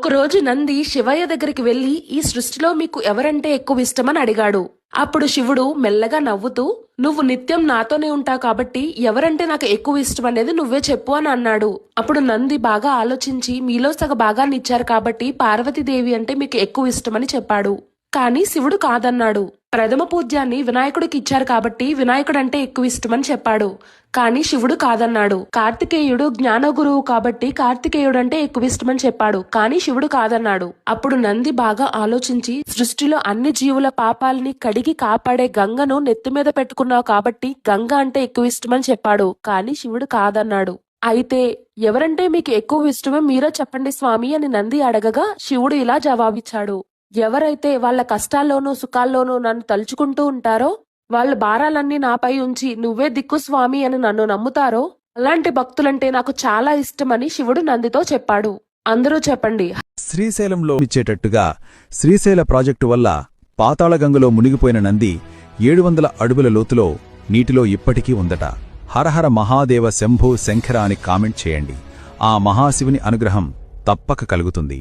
ఒకరోజు నంది శివయ్య దగ్గరికి వెళ్ళి ఈ సృష్టిలో మీకు ఎవరంటే ఎక్కువ ఇష్టమని అడిగాడు. అప్పుడు శివుడు మెల్లగా నవ్వుతూ నువ్వు నిత్యం నాతోనే ఉంటావు కాబట్టి ఎవరంటే నాకు ఎక్కువ ఇష్టం అనేది నువ్వే చెప్పు అని అన్నాడు. అప్పుడు నంది బాగా ఆలోచించి మీలో సగ భాగాన్ని ఇచ్చారు కాబట్టి పార్వతీదేవి అంటే మీకు ఎక్కువ ఇష్టమని చెప్పాడు. కానీ శివుడు కాదన్నాడు. ప్రథమ పూజ్యాన్ని వినాయకుడికి ఇచ్చారు కాబట్టి వినాయకుడంటే ఎక్కువ ఇష్టమని చెప్పాడు. కానీ శివుడు కాదన్నాడు. కార్తికేయుడు జ్ఞాన గురువు కాబట్టి కార్తికేయుడంటే ఎక్కువ ఇష్టమని చెప్పాడు. కానీ శివుడు కాదన్నాడు. అప్పుడు నంది బాగా ఆలోచించి సృష్టిలో అన్ని జీవుల పాపాలని కడిగి కాపాడే గంగను నెత్తి మీద పెట్టుకున్నావు కాబట్టి గంగ అంటే ఎక్కువ ఇష్టమని చెప్పాడు. కానీ శివుడు కాదన్నాడు. అయితే ఎవరంటే మీకు ఎక్కువ ఇష్టమో మీరే చెప్పండి స్వామి అని నంది అడగగా శివుడు ఇలా జవాబిచ్చాడు. ఎవరైతే వాళ్ళ కష్టాల్లోనూ సుఖాల్లోనూ నన్ను తలుచుకుంటూ ఉంటారో వాళ్ళ భారాలన్నీ నాపై ఉంచి నువ్వే దిక్కు స్వామి అని నన్ను నమ్ముతారో అలాంటి భక్తులంటే నాకు చాలా ఇష్టమని శివుడు నందితో చెప్పాడు. అందరూ చెప్పండి. శ్రీశైలంలో ఇచ్చేటట్టుగా శ్రీశైల ప్రాజెక్టు వల్ల పాతాళగంగలో మునిగిపోయిన నంది ఏడు వందల అడుగుల లోతులో నీటిలో ఇప్పటికీ ఉందట. హరహర మహాదేవ శంభో శంఖర అని కామెంట్ చేయండి. ఆ మహాశివుని అనుగ్రహం తప్పక కలుగుతుంది.